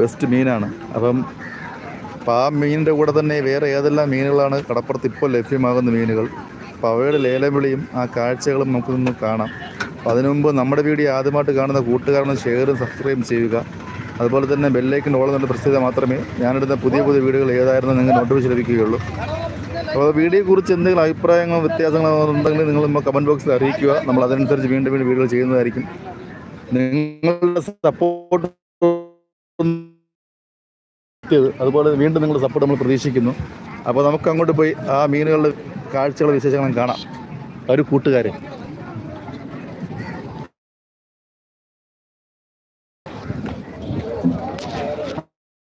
Best മീനാണ്. അപ്പം അപ്പം ആ മീനിന്റെ കൂടെ തന്നെ വേറെ ഏതെല്ലാം മീനുകളാണ് കടപ്പുറത്ത് ഇപ്പോൾ ലഭ്യമാകുന്ന മീനുകൾ? അപ്പോൾ അവയുടെ ലേലവിളിയും ആ കാഴ്ചകളും നിന്ന് കാണാം. അപ്പോൾ അതിനു മുമ്പ് നമ്മുടെ വീഡിയോ ആദ്യമായിട്ട് കാണുന്ന കൂട്ടുകാരനെ ഷെയറും സബ്സ്ക്രൈബ് ചെയ്യുക. അതുപോലെ തന്നെ ബെല്ലേക്കിന്റെ ഓളം നല്ല പ്രസ്തുത മാത്രമേ ഞാനിടുന്ന പുതിയ പുതിയ വീഡിയോകൾ ഏതായിരുന്നു നിങ്ങൾ നോട്ടിഫിക്കേഷൻ ലഭിക്കുകയുള്ളൂ. അപ്പോൾ വീഡിയോയെക്കുറിച്ച് എന്തെങ്കിലും അഭിപ്രായങ്ങളോ വ്യത്യാസങ്ങളോ ഉണ്ടെങ്കിൽ നിങ്ങൾ നമ്മൾ കമന്റ് ബോക്സിൽ അറിയിക്കുക. നമ്മൾ അതിനനുസരിച്ച് വീണ്ടും വീണ്ടും വീഡിയോകൾ ചെയ്യുന്നതായിരിക്കും. നിങ്ങളുടെ സപ്പോർട്ട് അതുപോലെ വീണ്ടും നിങ്ങളുടെ സപ്പോർട്ട് നമ്മൾ പ്രതീക്ഷിക്കുന്നു. അപ്പോൾ നമുക്ക് അങ്ങോട്ട് പോയി ആ മീനുകളുടെ കാഴ്ചകളും വിശേഷങ്ങളും കാണാം. ഒരു കൂട്ടുകാരൻ.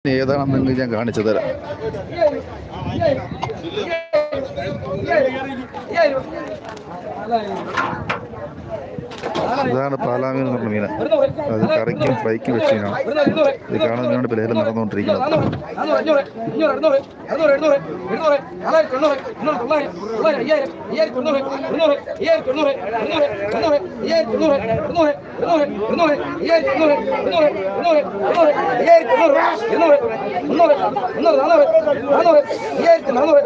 ഏതാണെന്ന് ഞാൻ കാണിച്ചു തരാം. ഇതാണ് പാലാമീൻ എന്ന് പറഞ്ഞ മീന അത് കറിക്കും ഫ്രൈക്കും വെച്ച് മീനാണ് ഇത് കാണുന്നതിനാണ് ഇപ്പോൾ ലേലം നടന്നുകൊണ്ടിരിക്കുന്നത്. അയ്യായിരത്തി നാനൂറ്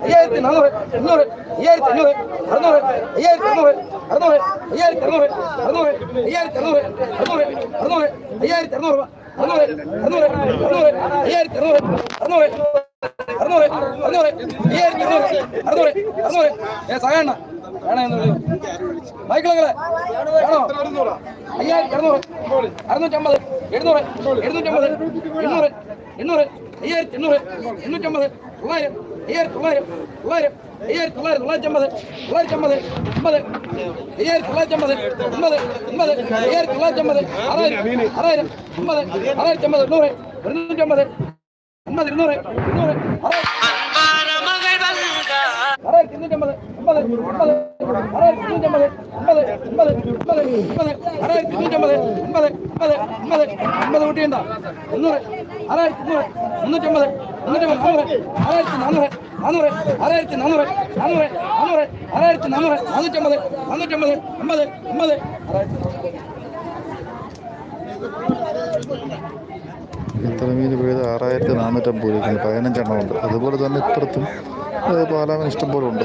അഞ്ഞൂറ് അയ്യായിരത്തി അഞ്ഞൂറ് അറുന്നൂറ് അയ്യായിരത്തി അറുന്നൂറ് അറുന്നൂറ് അയ്യായിരത്തി അറുന്നൂറ് അറുന്നൂറ് അയ്യായിരത്തി അറുന്നൂറ് അറുന്നൂറ് അറുന്നൂറ് അയ്യായിരത്തി അറുന്നൂറ് അറുന്നൂറ് അറുന്നൂറ് അറുന്നൂറ് അയ്യായിരത്തി അറുന്നൂറ് അറുന്നൂറ് അറുന്നൂറ് അറുന്നൂറ് അയ്യായിരത്തി അറുന്നൂറ് അറുന്നൂറ് അറുന്നൂറ് ഏ സഹകരണ വേണോ എന്ന് വിളി മൈക്കിളങ്ങളെ വേണോ അയ്യായിരത്തി അറുന്നൂറ് അറുന്നൂറ്റമ്പത് എഴുന്നൂറ് എഴുന്നൂറ്റമ്പത് എണ്ണൂറ് എണ്ണൂറ് അയ്യായിരത്തി എണ്ണൂറ് എണ്ണൂറ്റമ്പത് തൊള്ളായിരം അയ്യായിരത്തി തൊള്ളായിരം തൊള്ളായിരം അയ്യായിരത്തി തൊള്ളായിരത്തി തൊള്ളായിരത്തി അമ്പത് തൊള്ളായിരത്തി അമ്പത് അമ്പത് അയ്യായിരത്തി തൊള്ളായിരത്തി അമ്പത് അമ്പത് അമ്പത് അയ്യായിരത്തി തൊള്ളായിരത്തി അമ്പത് ആറായിരം ആറായിരം അമ്പത് ആറായിരത്തി അമ്പത് എണ്ണൂറ് ഇരുന്നൂറ്റമ്പത് അമ്പത് ഇരുന്നൂറ് ഇരുന്നൂറ് ആറായിരത്തി ഇരുന്നൂറ്റമ്പത് അമ്പത് അമ്പത് ആറായിരത്തി ഇരുന്നൂറ്റമ്പത് അമ്പത് അമ്പത് അമ്പത് അമ്പത് ആറായിരത്തി ഇരുന്നൂറ്റമ്പത് അമ്പത് അമ്പത് അമ്പത് അമ്പത് കൂട്ടിയുണ്ടോ മുന്നൂറ് ആറായിരത്തി മുന്നൂറ് മുന്നൂറ്റമ്പത് മുന്നൂറ്റമ്പത് നാനൂറ് ആറായിരത്തി നാനൂറ് നാനൂറ് ആറായിരത്തി നാനൂറ് നാനൂറ് നാനൂറ് ആറായിരത്തി നാനൂറ് നാനൂറ്റമ്പത് നാനൂറ്റമ്പത് അമ്പത് അമ്പത് ഇത്ര മീൻ പോയത് ആറായിരത്തി നാനൂറ്റമ്പത് രൂപയ്ക്കാണ് പതിനഞ്ചെണ്ണം അതുപോലെ തന്നെ ഇപ്പുറത്തും പാലാമൻ ഇഷ്ടംപോലെ ഉണ്ട്.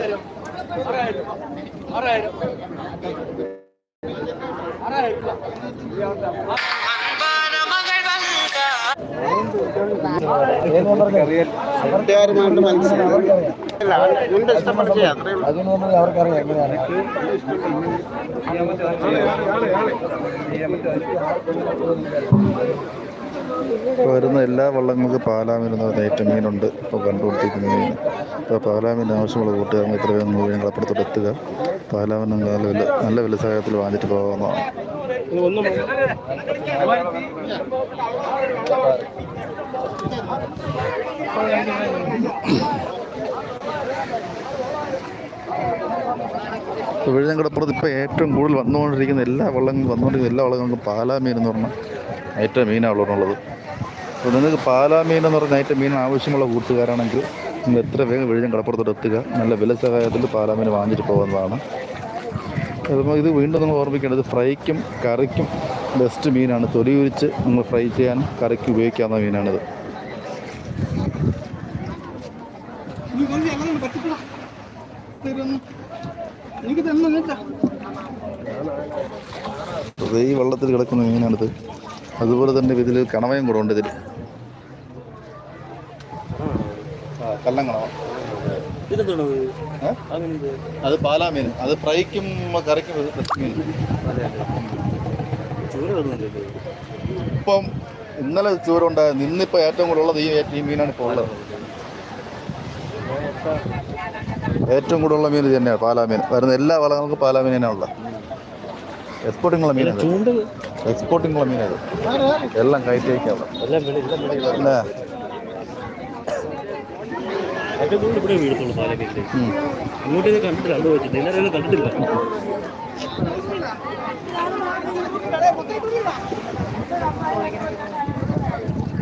അവർക്കറിയാം എങ്ങനെയാണ് വരുന്ന എല്ലാ വള്ളങ്ങൾക്ക് എന്ന് പറഞ്ഞ ഏറ്റവും മീനുണ്ട്. ഇപ്പോൾ കണ്ടുപിടിച്ചിരിക്കുന്ന മീൻ. ഇപ്പോൾ പാലാമിന്റെ ആവശ്യമുള്ള കൂട്ടുകാർക്ക് ഇത്ര വേഗം ഞങ്ങളപ്പുറത്തോട്ട് എത്തുക. പാലാമിന് നല്ല വില നല്ല വില സഹായത്തിൽ വാങ്ങിച്ചിട്ട് പോകാവുന്നതാണ്. ഇപ്പോൾ വിഴിഞ്ഞങ്കടപ്പുറത്ത് ഇപ്പോൾ ഏറ്റവും കൂടുതൽ വന്നുകൊണ്ടിരിക്കുന്ന എല്ലാ വള്ളങ്ങളും വന്നുകൊണ്ടിരിക്കുന്ന എല്ലാ വള്ളങ്ങൾക്കും പാലാമീൻ എന്ന് പറഞ്ഞാൽ ഏറ്റവും മീനാണ് ഉള്ളത്. അപ്പോൾ നിങ്ങൾക്ക് പാലാമീൻ എന്ന് പറഞ്ഞ ഏറ്റവും മീൻ ആവശ്യമുള്ള കൂട്ടുകാരാണെങ്കിൽ നിങ്ങൾ എത്ര വേഗം വിഴിഞ്ഞം കടപ്പുറത്തോട്ട് എത്തുക. നല്ല വില സഹായത്തിൽ പാലാമീൻ വാങ്ങിച്ചിട്ട് പോകുന്നതാണ് അതുപോലെ ഇത് വീണ്ടും നിങ്ങൾ ഓർമ്മിക്കേണ്ടത് ഫ്രൈക്കും കറിക്കും ബെസ്റ്റ് മീനാണ്. തൊലി ഉരിച്ച് നിങ്ങൾ ഫ്രൈ ചെയ്യാൻ കറിക്ക് ഉപയോഗിക്കാവുന്ന മീനാണിത്. അത് ഈ വെള്ളത്തിൽ കിടക്കുന്ന മീനാണിത് അതുപോലെ തന്നെ ഇതിൽ കണവയും കൂടെ ഉണ്ട് ഇതിൽ അത് പാലാ മീൻ അത് പാലാമീൻ. അത് ഫ്രൈക്കും കറിക്കും മീൻ ഇപ്പം ഇന്നലെ ചൂരുണ്ടായിരുന്നു നിന്നിപ്പോ ഏറ്റവും കൂടുതൽ ഉള്ളത് ഈ ഈ മീനാണ് ഇപ്പോൾ ഉള്ളത്. ഏറ്റവും കൂടുതലുള്ള മീൻ ഇത് തന്നെയാണ് പാലാമീൻ. വരുന്ന എല്ലാ വളങ്ങൾക്കും പാലാമീൻ തന്നെയാണ് ഉള്ള മീനാണ് എക്സ്പോർട്ടിങ്ങുള്ള മീനാണ് എല്ലാം കയറ്റി വയ്ക്കാവുള്ള പിന്നെ ഇവിടെ വീഴത്തുള്ളൂ പാലക്കേക്കിൽ ഇങ്ങോട്ട് ഇത് കണ്ടിട്ടില്ല അത് വെച്ചിട്ട് എല്ലാവരും കണ്ടിട്ടില്ല.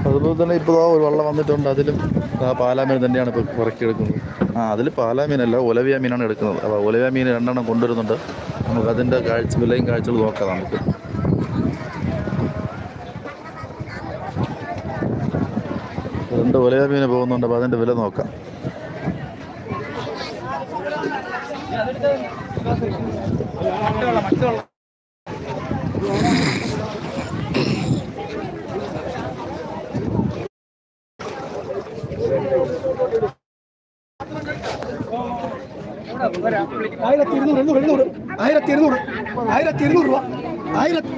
അതുപോലെ തന്നെ ഇപ്പോൾ ആ ഒരു വള്ളം വന്നിട്ടുണ്ട്. അതിലും ആ പാലാമീൻ തന്നെയാണ് ഇപ്പോൾ പുറക്കിയെടുക്കുന്നത് ആ അതിൽ പാലാമീനല്ല ഒലവിയ മീനാണ് എടുക്കുന്നത്. അപ്പോൾ ഒലവിയ മീൻ രണ്ടെണ്ണം കൊണ്ടുവരുന്നുണ്ട്. നമുക്കതിന്റെ കാഴ്ച വിലയും കാഴ്ചകൾ നോക്കാം നമുക്ക്. രണ്ട് വലയ മീൻ പോകുന്നുണ്ട്? അപ്പോൾ അതിന്റെ വില നോക്കാം. മറ്റുള്ള ആയിരത്തി ഇരുന്നൂറ് എണ്ണൂറ് എഴുന്നൂറ് ആയിരത്തി ഇരുന്നൂറ് ആയിരത്തി ഇരുന്നൂറ് രൂപ ആയിരത്തി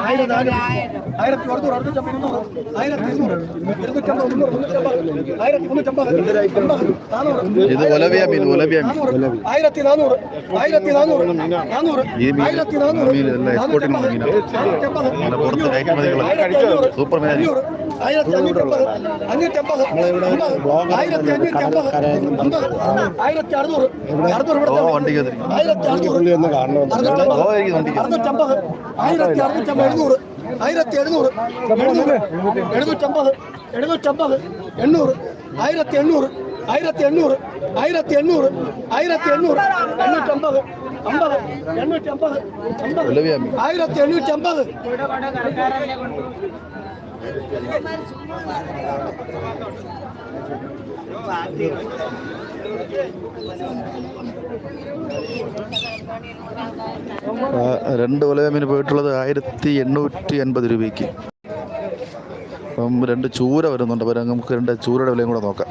ആയിരത്തി ആയിരത്തി ആയിരത്തി നാനൂറ് നാനൂറ് ആയിരത്തി നാനൂറ് ആയിരത്തി നാനൂറ് നാനൂറ്റമ്പത് അഞ്ഞൂറ് ആയിരത്തി അഞ്ഞൂറ്റമ്പത് അഞ്ഞൂറ്റമ്പത് അമ്പത് ആയിരത്തി അഞ്ഞൂറ്റമ്പത് അമ്പത് ആയിരത്തി അറുന്നൂറ് അറുന്നൂറ് ആയിരത്തി അറുന്നൂറ് അറുന്നൂറ്റമ്പത് ആയിരത്തി അറുന്നൂറ്റമ്പത് എഴുന്നൂറ് ആയിരത്തി എഴുന്നൂറ് എഴുന്നൂറ് എഴുന്നൂറ്റമ്പത് എഴുന്നൂറ്റമ്പത് എണ്ണൂറ് ആയിരത്തി എണ്ണൂറ് ആയിരത്തി എണ്ണൂറ് ആയിരത്തി എണ്ണൂറ് ആയിരത്തി എണ്ണൂറ് എണ്ണൂറ്റമ്പത് അമ്പത് എണ്ണൂറ്റമ്പത് അമ്പത് ആയിരത്തി എണ്ണൂറ്റമ്പത് ആ, രണ്ട് ഒലവേമിന് പോയിട്ടുള്ളത് ആയിരത്തി എണ്ണൂറ്റി എൺപത് രൂപയ്ക്ക്. അപ്പം രണ്ട് ചൂര വരുന്നുണ്ട് അപ്പം നമുക്ക് രണ്ട് ചൂരയുടെ വിലയും കൂടെ നോക്കാം.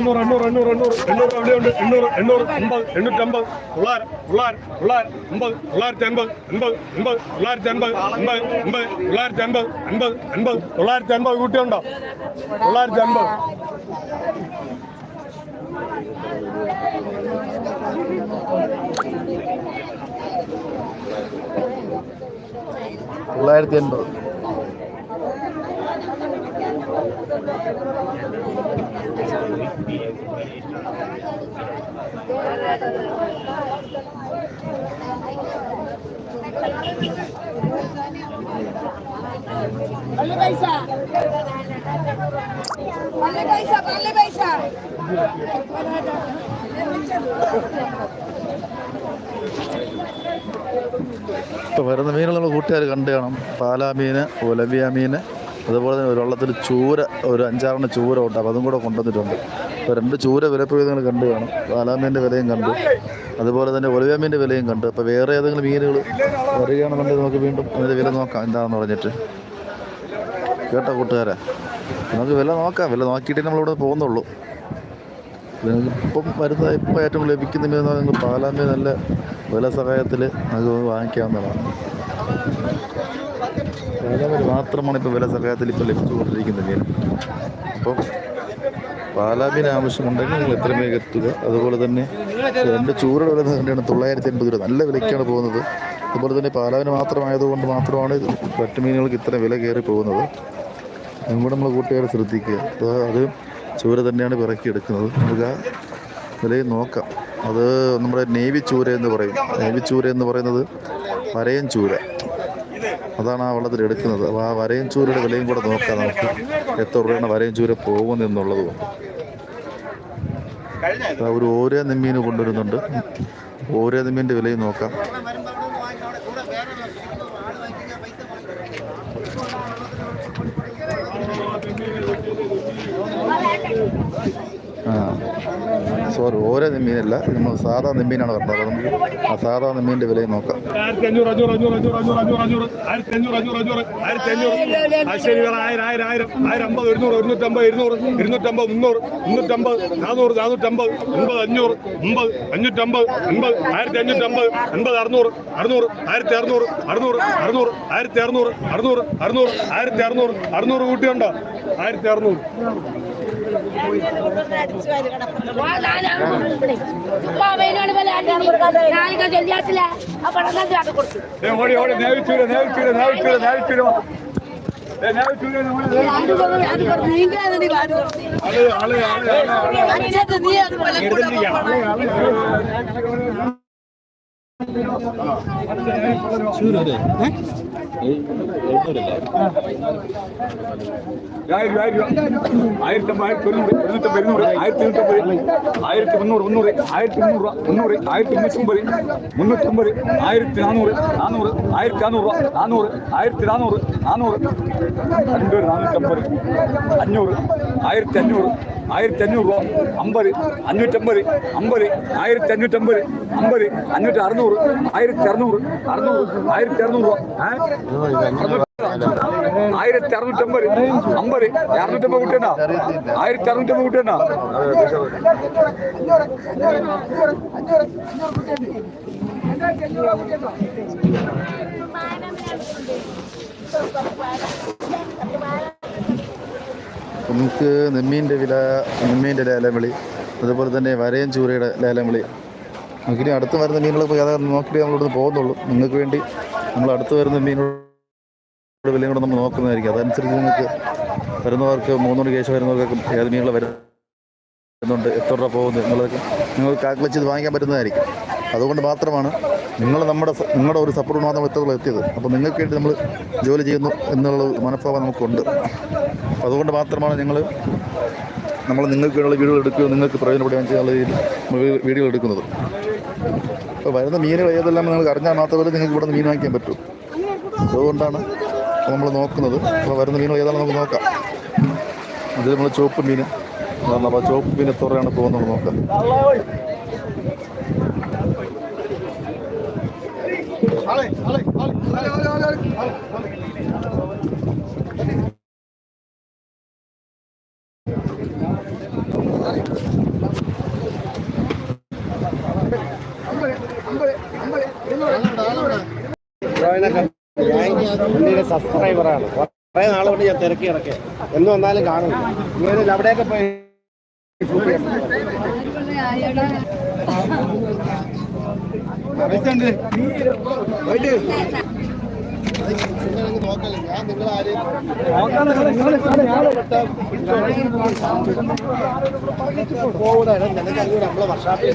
എണ്ണൂറ് എണ്ണൂറ് എണ്ണൂറ് എണ്ണൂറ് എണ്ണൂറ് അവിടെയുണ്ട് എണ്ണൂറ് എണ്ണൂറ് അമ്പത് എണ്ണൂറ്റമ്പത് തൊള്ളായിരം തൊള്ളായിരം തൊള്ളായിരം അമ്പത് തൊള്ളായിരത്തി എൺപത് എൺപത് എൺപത് തൊള്ളായിരത്തി എൺപത് എൺപത് എൺപത് തൊള്ളായിരത്തി എൺപത് എൺപത് എൺപത് തൊള്ളായിരത്തി എൺപത് കൂട്ടിയുണ്ടോ? തൊള്ളായിരത്തി എൺപത് തൊള്ളായിരത്തി എൺപത് Palle paisa. Palle paisa, palle paisa. വരുന്ന മീനുകൾ നമ്മൾ കൂട്ടുകാർ കണ്ടു കാണും പാലാ മീൻ ഒലവിയ മീൻ അതുപോലെ തന്നെ വെള്ളത്തിൽ ചൂര ഒരു അഞ്ചാറെണ്ണം ചൂര ഉണ്ട്. അപ്പോൾ അതും കൂടെ കൊണ്ടുവന്നിട്ടുണ്ട്. അപ്പോൾ രണ്ട് ചൂര വിലപ്രയോജനങ്ങൾ കണ്ടു കാണും. വാലാമീന്റെ വിലയും കണ്ടു. അതുപോലെ തന്നെ ഒലവിയ മീന്റെ വിലയും കണ്ടു. അപ്പോൾ വേറെ ഏതെങ്കിലും മീനുകൾ വരികയാണെന്നുണ്ടെങ്കിൽ നമുക്ക് വീണ്ടും അതിന്റെ വില നോക്കാം. എന്താണെന്ന് പറഞ്ഞിട്ട്. കേട്ടോ കൂട്ടുകാരെ? നമുക്ക് വില നോക്കാം. വില നോക്കിയിട്ടേ നമ്മളിവിടെ പോകുന്നുള്ളൂ. ഇപ്പം വരുന്ന ഇപ്പം ഏറ്റവും ലഭിക്കുന്ന മീൻ എന്ന് പറയുന്നത് പാലാമീൻ നല്ല വില സഹായത്തിൽ നമുക്ക് വാങ്ങിക്കാവുന്നതാണ്. പാലാമീൻ മാത്രമാണ് ഇപ്പോൾ വില സഹായത്തിൽ ഇപ്പോൾ ലഭിച്ചുകൊണ്ടിരിക്കുന്ന മീൻ അപ്പം പാലാബിന് ആവശ്യമുണ്ടെങ്കിൽ നിങ്ങൾ എത്ര വേഗം എത്തുക. അതുപോലെ തന്നെ രണ്ട് ചൂരയുടെ വില തന്നെയാണ് തൊള്ളായിരത്തി എൺപത് രൂപ. നല്ല വിലയ്ക്കാണ് പോകുന്നത്. അതുപോലെ തന്നെ പാലാവിന് മാത്രമായതുകൊണ്ട് മാത്രമാണ് ഇത് മറ്റു മീനുകൾക്ക് ഇത്ര വില കയറി പോകുന്നത്. കൂടെ നമ്മൾ കൂട്ടുകാരെ ശ്രദ്ധിക്കുക. അത് ചൂര തന്നെയാണ് പിറക്കി എടുക്കുന്നത് നമുക്ക് ആ വിലയിൽ നോക്കാം. അത് നമ്മുടെ നേവി ചൂര എന്ന് പറയും. നേവി ചൂര എന്ന് പറയുന്നത് വരയൻ ചൂര. അതാണ് ആ വള്ളത്തിൽ എടുക്കുന്നത്. അപ്പോൾ ആ വരയും ചൂരയുടെ വിലയും കൂടെ നോക്കാം നമുക്ക്. എത്ര രൂപയാണ് വരയും ചൂര അപ്പോൾ ഒരു ഓരോ നെമ്മീൻ കൊണ്ടുവരുന്നുണ്ട്. ഓരോ നെമ്മീന്റെ വിലയും നോക്കാം. ആ. സോറി ഓരോ നെമ്മീനല്ല നമ്മൾ സാധാ നെമ്മീനാണ് പറഞ്ഞത്. നമുക്ക് ആ സാധാ നെമ്മീന്റെ വിലയും നോക്കാം. ആയിരത്തി അറുന്നൂറ് അറുന്നൂറ് അറുന്നൂറ് കൂട്ടിയുണ്ടോ ആയിരത്തി അറുന്നൂറ് ഓടി ഓടി നേവിച്ചൂര നേവിച്ചൂര നേവിച്ചൂര നേവിച്ചൂര അച്ഛൻ നീ അത് വില കൂടെ ആയിരം രൂപ ആയിരത്തി അമ്പത് ആയിരത്തി തൊണ്ണൂറ് എഴുന്നൂറ്റമ്പത് ഇരുന്നൂറ് ആയിരത്തി ഇരുന്നൂറ്റമ്പത് ആയിരത്തി മുന്നൂറ് മുന്നൂറ് ആയിരത്തി മുന്നൂറ് രൂപ മുന്നൂറ് ആയിരത്തി മുന്നൂറ്റമ്പത് മുന്നൂറ്റമ്പത് ആയിരത്തി നാനൂറ് നാനൂറ് ആയിരത്തി നാനൂറ് രൂപ നാനൂറ് ആയിരത്തി നാനൂറ് ആയിരത്തി അഞ്ഞൂറ് ആയിരത്തി അഞ്ഞൂറ് രൂപ അമ്പത് അഞ്ഞൂറ്റമ്പത് അമ്പത് ആയിരത്തി അഞ്ഞൂറ്റമ്പത് അമ്പത് അഞ്ഞൂറ്റി അറുന്നൂറ് ആയിരത്തി അറുന്നൂറ് അറുന്നൂറ് ആയിരത്തി അറുന്നൂറ് രൂപ ആയിരത്തി അറുന്നൂറ്റമ്പത് അമ്പത് അറുന്നൂറ്റമ്പത് കുട്ടിയണ്ട ആയിരത്തി അറുന്നൂറ്റമ്പത് കുട്ടിയണ്ട നമുക്ക് നെമ്മീന്റെ വില നെമ്മീന്റെ ലേലം വിളി അതുപോലെ തന്നെ വരയൻ ചൂരയുടെ ലേലം വിളി നമുക്കിനി അടുത്ത് വരുന്ന പോയി അതായത് നോക്കിയിട്ട് നമ്മളിവിടുന്ന് പോകുന്നുള്ളൂ. നിങ്ങൾക്ക് വേണ്ടി നമ്മൾ അടുത്ത് വരുന്ന മീനുകളുടെ വിലയും കൂടെ നമ്മൾ നോക്കുന്നതായിരിക്കും. അതനുസരിച്ച് നിങ്ങൾക്ക് വരുന്നവർക്ക് മൂന്നുമണി കേശം വരുന്നവർക്കൊക്കെ ഏത് മീനുകൾ വരുന്നുണ്ട് എത്ര രൂപ പോകുന്നു എന്നുള്ളതൊക്കെ നിങ്ങൾക്ക് കാൽക്കുലേറ്റ് ചെയ്ത് വാങ്ങിക്കാൻ പറ്റുന്നതായിരിക്കും. അതുകൊണ്ട് മാത്രമാണ് നിങ്ങൾ നമ്മുടെ നിങ്ങളുടെ ഒരു സപ്പോർട്ട് മാത്രം എത്തുള്ള എത്തിയത്. അപ്പോൾ നിങ്ങൾക്ക് വേണ്ടി നമ്മൾ ജോലി ചെയ്യുന്നു എന്നുള്ള മനോഭാവം നമുക്കുണ്ട്. അതുകൊണ്ട് മാത്രമാണ് ഞങ്ങൾ നമ്മൾ നിങ്ങൾക്ക് വേണ്ടിയുള്ള വീഡിയോ എടുക്കുക നിങ്ങൾക്ക് പ്രയോജനപ്പെടുകയും ചെയ്യാനുള്ള രീതിയിൽ വീഡിയോ എടുക്കുന്നത്. അപ്പോൾ വരുന്ന മീനുകൾ ഏതെല്ലാം നിങ്ങൾക്ക് അറിഞ്ഞാൽ മാത്രമേ നിങ്ങൾക്ക് ഇവിടെ നിന്ന് മീൻ വാങ്ങിക്കാൻ പറ്റൂ. അതുകൊണ്ടാണ് നമ്മൾ നോക്കുന്നത്. അപ്പോൾ വരുന്ന മീനുകൾ ഏതാണെന്ന് നമുക്ക് നോക്കാം. ഇത് നമ്മൾ ചുവപ്പ് മീൻ. അപ്പോൾ ചുവപ്പ് മീൻ എത്ര പോകുന്നത് നോക്കാം. പുള്ളിയുടെ സബ്സ്ക്രൈബറാണ് കുറെ നാൾ കൊണ്ട് ഞാൻ തിരക്കി ഇറക്കി എന്ന് വന്നാലും കാണും. ഇങ്ങനെ അവിടെയൊക്കെ പോയി shoot ചെയ്യാം. പോയിട്ട് നിങ്ങളങ്ങ് നോക്കല്ലേ ഞാൻ നിങ്ങളാരെയും പോകൂടാ നിനക്ക് അങ്ങോട്ട് നമ്മളെ വർഷാപ്പിൽ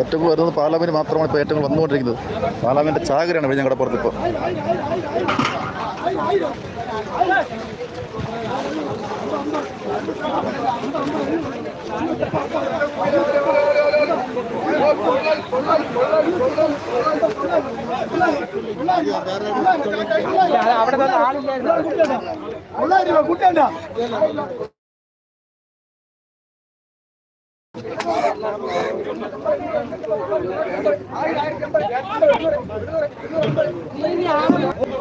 ഏറ്റവും വരുന്നത് പാർലമെന്റ് മാത്രമാണ് ഇപ്പോൾ ഏറ്റവും വന്നുകൊണ്ടിരിക്കുന്നത്. പാർലമെന്റ് ചാകരയാണ് ഇവിടെ ഞങ്ങളുടെ പുറത്ത് ഇപ്പോൾ. അവിടെ ആളില്ലായിരുന്നു. കുട്ടേണ്ട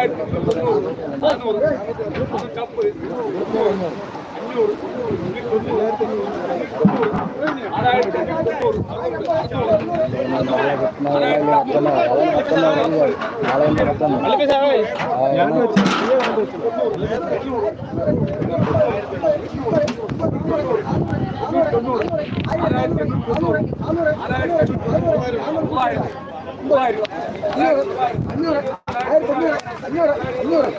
ரெண்டாயிரத்தி முந்நூறு கப்பு அஞ்சூறு ஆறாயிரத்தி தொண்ணூறு ஆறாயிரத்தி தொண்ணூறு மூவாயிரம் மூவாயிரம் അഞ്ഞൂറ് അഞ്ഞൂറ്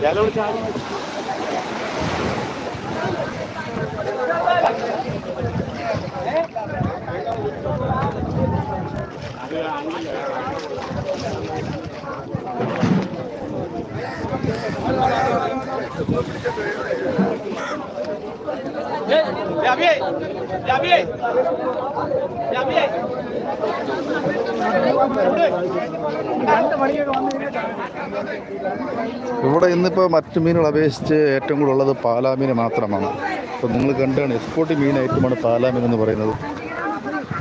ചെലവ് ചാടി ഇവിടെ ഇന്നിപ്പോൾ മറ്റു മീനുകൾ അപേക്ഷിച്ച് ഏറ്റവും കൂടുതൽ ഉള്ളത് പാലാമീൻ മാത്രമാണ്. അപ്പോൾ നിങ്ങൾ കണ്ടാണ് എക്സ്പോർട്ട് മീൻ ഐറ്റമാണ് പാലാമീൻ എന്ന് പറയുന്നത്.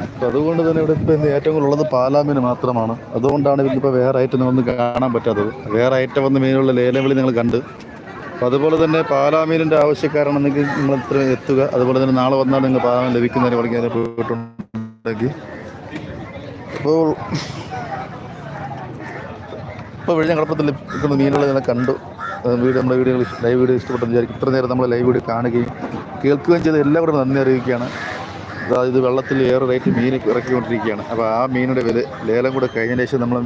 അപ്പോൾ അതുകൊണ്ട് തന്നെ ഇവിടെ ഇപ്പോൾ ഏറ്റവും കൂടുതൽ ഉള്ളത് പാലാമീൻ മാത്രമാണ്. അതുകൊണ്ടാണ് ഇതിപ്പോൾ വേറെ ഐറ്റം ഒന്നും കാണാൻ പറ്റാത്തത്. വേറെ ഐറ്റം വന്ന മീനുകളുടെ ലേലം വിളി നിങ്ങൾ കണ്ട് അപ്പോൾ അതുപോലെ തന്നെ പാലാമീനിന്റെ ആവശ്യക്കാരാണെങ്കിൽ നിങ്ങൾ ഇത്ര എത്തുക. അതുപോലെ തന്നെ നാളെ വന്നാൽ നിങ്ങൾ പാലാമീൻ ലഭിക്കുന്നതിന് പഠിക്കാൻ പോയിട്ടുണ്ടെങ്കിൽ. അപ്പോൾ ഇപ്പോൾ വിഴിഞ്ഞ കടപ്പത്തിൽ ലഭിക്കുന്ന മീനുകളെ ഞാൻ കണ്ടു. വീഡിയോ നമ്മുടെ വീഡിയോ ലൈവ് വീഡിയോ ഇഷ്ടപ്പെട്ടെന്ന് വിചാരിക്കും. ഇത്ര നേരം നമ്മൾ ലൈവ് വീഡിയോ കാണുകയും കേൾക്കുകയും ചെയ്ത് എല്ലാവരും നന്ദി അറിയിക്കുകയാണ്. അതായത് ഇത് വെള്ളത്തിൽ ഏറെ റേറ്റ് മീൻ ഇറക്കിക്കൊണ്ടിരിക്കുകയാണ്. അപ്പോൾ ആ മീനിന്റെ വില ലേലം കൂടെ കഴിഞ്ഞ ശേഷം നമ്മൾ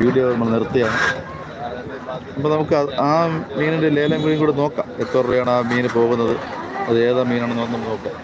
വീഡിയോ നമ്മൾ നിർത്തിയാണ് അപ്പോൾ നമുക്ക് ആ മീനിന്റെ ലേലം കൂടി കൂടെ നോക്കാം. എത്ര രൂപയാണ് ആ മീൻ പോകുന്നത്? അത് ഏതാ മീനാണെന്ന് നമുക്ക് നോക്കാം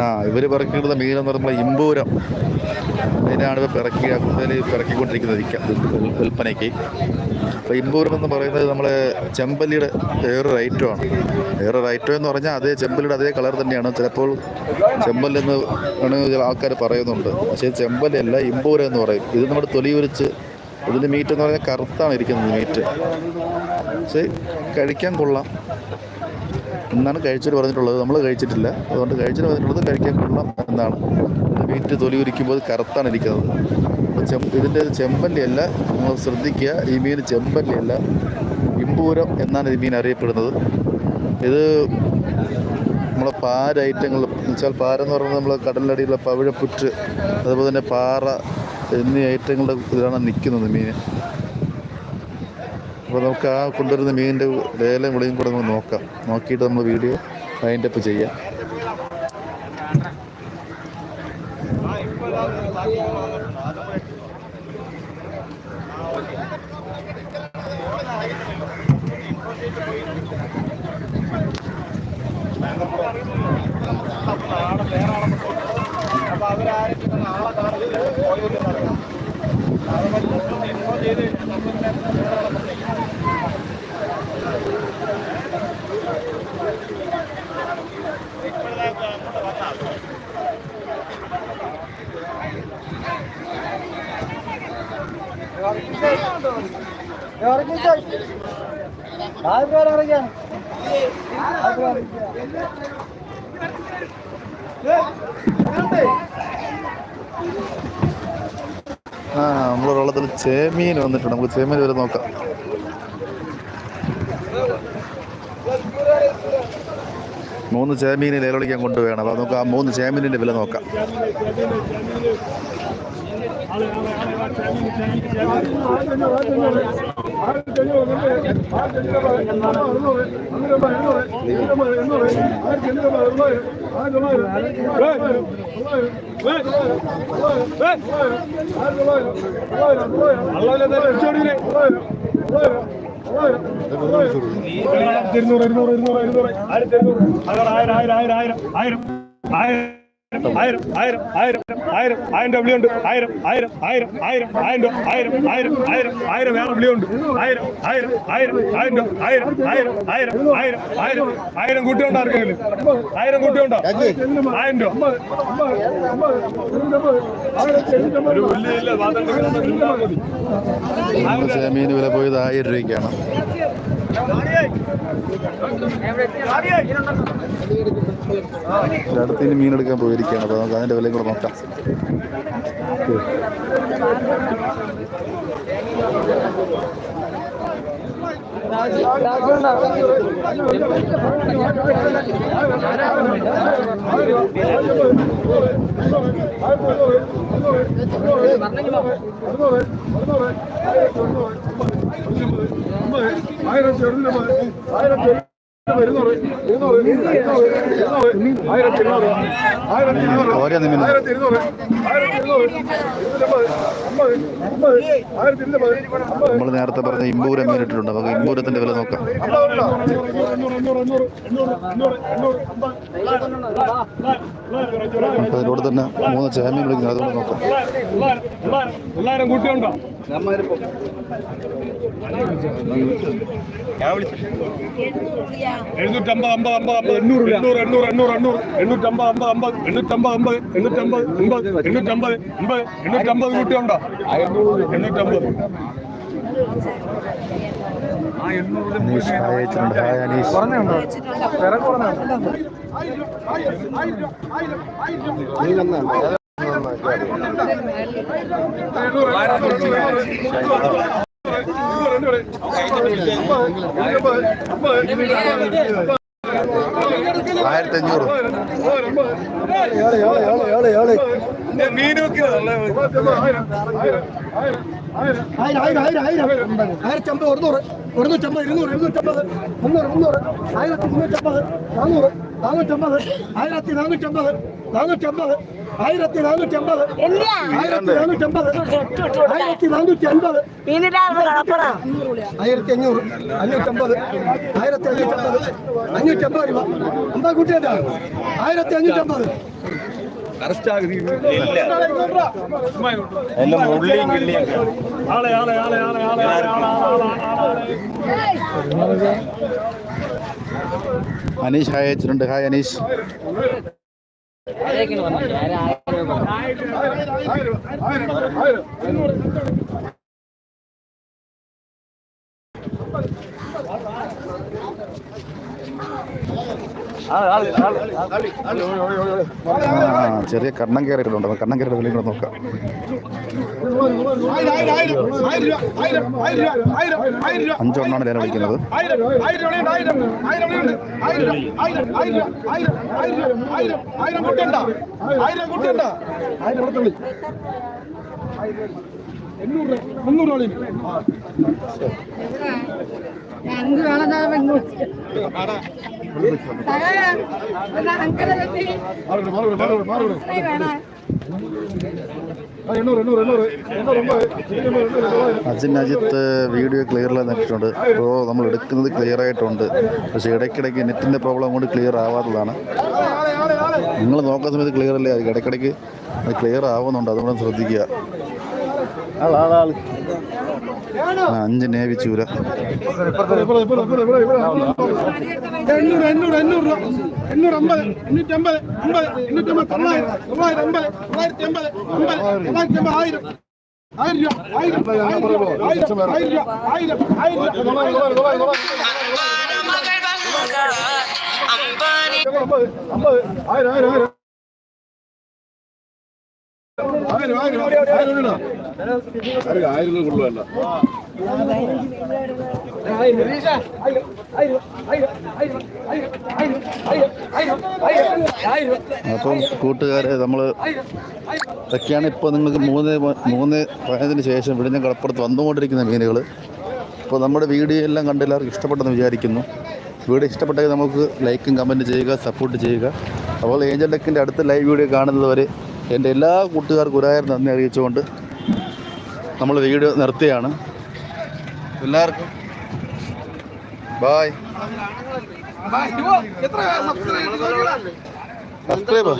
ആ ഇവർ പിറക്കിയിടുന്ന മീനെന്ന് പറയുമ്പോൾ ഇമ്പൂരം. അതിനാണ് ഇവർ പിറക്കി കൂടുതൽ പിറക്കിക്കൊണ്ടിരിക്കുന്നത് വിൽപ്പനയ്ക്ക് അപ്പോൾ ഇമ്പൂരം എന്ന് പറയുന്നത് നമ്മളെ ചെമ്പല്ലിയുടെ വേറൊരു ഐറ്റമാണ് വേറൊരു ഐറ്റം എന്ന് പറഞ്ഞാൽ അതേ ചെമ്പല്ലിയുടെ അതേ കളർ തന്നെയാണ്. ചിലപ്പോൾ ചെമ്പല്ലെന്ന് ആണ് ആൾക്കാർ പറയുന്നുണ്ട്. പക്ഷേ ചെമ്പല്ലല്ല ഇമ്പൂരം എന്ന് പറയും. ഇത് നമ്മുടെ തൊലി ഉരിച്ച് ഇതിന്റെ മീറ്റ് എന്ന് പറഞ്ഞാൽ കറുത്താണ് ഇരിക്കുന്നത് മീറ്റ് പക്ഷേ കഴിക്കാൻ കൊള്ളാം. എന്നാണ് കഴിച്ചിട്ട് പറഞ്ഞിട്ടുള്ളത്. നമ്മൾ കഴിച്ചിട്ടില്ല. അതുകൊണ്ട് കഴിച്ചിട്ട് പറഞ്ഞിട്ടുള്ളത് കഴിക്കാൻ കൊള്ളാം എന്നാണ്. വീറ്റ് തൊലി ഉരിക്കുമ്പോൾ കറുത്താണ് ഇരിക്കുന്നത്. ചെം ഇതിന്റെ ചെമ്പല്ലിയല്ല നമ്മൾ ശ്രദ്ധിക്കുക. ഈ മീൻ ചെമ്പല്ലിയല്ല ഇമ്പൂരം എന്നാണ് ഈ മീൻ അറിയപ്പെടുന്നത്. ഇത് നമ്മളെ പാര ഐറ്റങ്ങൾ എന്നുവെച്ചാൽ പാര എന്ന് പറയുന്നത് നമ്മൾ കടലിനടിയിലുള്ള പവിഴപ്പുറ്റ് അതുപോലെ തന്നെ പാറ എന്നീ ഐറ്റങ്ങളുടെ ഇതിലാണ് നിൽക്കുന്നത് മീൻ. അപ്പോൾ നമുക്ക് ആ കൊണ്ടുവരുന്ന മീനിന്റെ ലേലം വിളിയും കൂടെ നമുക്ക് നോക്കാം. നോക്കിയിട്ട് നമ്മൾ വീഡിയോ ഫൈൻഡപ്പ് ചെയ്യാം. ആ നമ്മുടെ വെള്ളത്തിൽ ചേമീൻ വന്നിട്ടുണ്ട്. നമുക്ക് ചേമീൻ വരെ നോക്കാം. മൂന്ന് ചേമീൻ ലേലൊളിക്കാൻ കൊണ്ടുപോകണം അപ്പോൾ നമുക്ക് ആ മൂന്ന് ചേമീനിന്റെ വില നോക്കാം. ഇരുന്നൂറ് ഇരുന്നൂറ് ഇരുന്നൂറ് ഇരുന്നൂറ് ആയിരത്തി ഇരുന്നൂറ് ആയിരം ആയിരം ആയിരം ആയിരം ആയിരം ആയിരം ആയിരം ആയിരം ആയിരം ആയിരം രൂപ വിളിയുണ്ട് ആയിരം ആയിരം ആയിരം ആയിരം ആയിരം ആയിരം ആയിരം ആയിരം ആയിരം വേറെ വിളിയുണ്ട് ആയിരം ആയിരം ആയിരം ആയിരം രൂപ ആയിരം ആയിരം ആയിരം ആയിരം ആയിരം ആയിരം കൂട്ടിയുണ്ടോ ആർക്കെങ്കിലും ആയിരം കൂട്ടിയുണ്ടോ ആയിരം രൂപ ചേമീൻ വില പോയത് ആയിരം രൂപയ്ക്കാണ് അടുത്ത് ഇനി മീൻ എടുക്കാൻ പോയിരിക്കുകയാണ്. അപ്പോൾ നമുക്ക് അതിന്റെ വിലയും കൂടെ നോക്കാം. ആയിരം ഒരുന്നൂറ് ആയിരത്തി ആയിരത്തി നമ്മൾ നേരത്തെ പറഞ്ഞ ഇമ്പൂരം മീനിട്ടിട്ടുണ്ട് നമുക്ക് ഇമ്പൂരത്തിന്റെ വില നോക്കാം അതിലൂടെ തന്നെ മൂന്ന് ചേമീൻ വിളിക്കുന്നത് അതുകൊണ്ട് നോക്കാം കൂട്ടിയുണ്ടോ എഴുന്നൂറ്റമ്പത് ഹായ് ഹായ് ആയിരത്തി അഞ്ഞൂറ് ആയിരത്തമ്പത് ഒരുന്നൂറ് ഒരുന്നൂറ്റമ്പത് ഇരുന്നൂറ് ഇരുന്നൂറ്റമ്പത് മുന്നൂറ് മുന്നൂറ് ആയിരത്തി മുന്നൂറ്റമ്പത് നാന്നൂറ് നാനൂറ്റമ്പത് ആയിരത്തി നാനൂറ്റമ്പത് നാനൂറ്റമ്പത് ആയിരത്തി നാനൂറ്റമ്പത് ആയിരത്തി നാനൂറ്റമ്പത് ആയിരത്തി നാനൂറ്റി അൻപത് ആയിരത്തി അഞ്ഞൂറ് അഞ്ഞൂറ്റമ്പത് ആയിരത്തി അഞ്ഞൂറ്റമ്പത് അഞ്ഞൂറ്റമ്പത് രൂപ. അമ്പത് കൂട്ടിയല്ല ആയിരത്തി അഞ്ഞൂറ്റമ്പത്. ആളെ ആളെ ആളെ ആളെ ആളെ ആളെ ആളെ ആളെ ആളെ അനീഷ് ഹായ് അയച്ചിട്ടുണ്ട് ഹായ് അനീഷ്. ആ ചെറിയ കണ്ണം കയറിയിട്ടുണ്ട്. കണ്ണം കയറിയിട്ട് വിളിയും കൂടെ നോക്കാം. അഞ്ചെണ്ണാണ് ലേലം വിളിക്കുന്നത്. ആയിരം കുട്ടണ്ട ആയിരം കുട്ടണ്ട ആയിരം കുട്ടണ്ടി എണ്ണൂറ് മുന്നൂറ് കളി അഞ്ച് വേണം അജിൻ അജിത്ത് വീഡിയോ ക്ലിയറിൽ നെറ്റിട്ടുണ്ട് അപ്പോൾ നമ്മൾ എടുക്കുന്നത് ക്ലിയർ ആയിട്ടുണ്ട്. പക്ഷേ ഇടയ്ക്കിടയ്ക്ക് നെറ്റിന്റെ പ്രോബ്ലം കൊണ്ട് ക്ലിയർ ആവാത്തതാണ്. നിങ്ങൾ നോക്കുന്ന സമയത്ത് ക്ലിയർ അല്ലേ? ആയിരിക്കും ഇടയ്ക്കിടയ്ക്ക് അത് ക്ലിയർ ആവുന്നുണ്ട്. അതുകൊണ്ട് ശ്രദ്ധിക്കുക. ആ, അഞ്ച് നേവി ചൂര എണ്ണൂറ് എണ്ണൂറ് എണ്ണൂറ് എണ്ണൂറ് അമ്പത് എണ്ണൂറ്റി അമ്പത് അമ്പത് എണ്ണൂറ്റി അമ്പത് തൊള്ളായിരം തൊള്ളായിരം അമ്പത് തൊള്ളായിരത്തി അമ്പത് അമ്പത് തൊള്ളായിരത്തി അമ്പത് ആയിരം ആയിരം രൂപ ആയിരം ആയിരം ആയിരം ആയിരം ആയിരം ആയിരം അമ്പത് ആയിരം ആയിരം ആയിരം അപ്പം കൂട്ടുകാരെ നമ്മൾ ഇതൊക്കെയാണ് ഇപ്പോൾ നിങ്ങൾക്ക് മൂന്ന് മൂന്ന് പ്രായത്തിന് ശേഷം വിഴിഞ്ഞ കടപ്പുറത്ത് വന്നുകൊണ്ടിരിക്കുന്ന മീനുകൾ അപ്പോൾ നമ്മുടെ വീഡിയോ എല്ലാം കണ്ട് എല്ലാവർക്കും ഇഷ്ടപ്പെട്ടെന്ന് വിചാരിക്കുന്നു. വീഡിയോ ഇഷ്ടപ്പെട്ടെങ്കിൽ നമുക്ക് ലൈക്കും കമന്റ് ചെയ്യുക സപ്പോർട്ട് ചെയ്യുക. അപ്പോൾ ഏഞ്ചൽ ഡെക്കിന്റെ അടുത്ത ലൈവ് വീഡിയോ കാണുന്നത് വരെ എന്റെ എല്ലാ കൂട്ടുകാർക്കും ഒരായിരം നന്ദി അറിയിച്ചുകൊണ്ട് നമ്മൾ വീഡിയോ നിർത്തുകയാണ് എല്ലാവർക്കും ബായ്. സബ്സ്ക്രൈബ്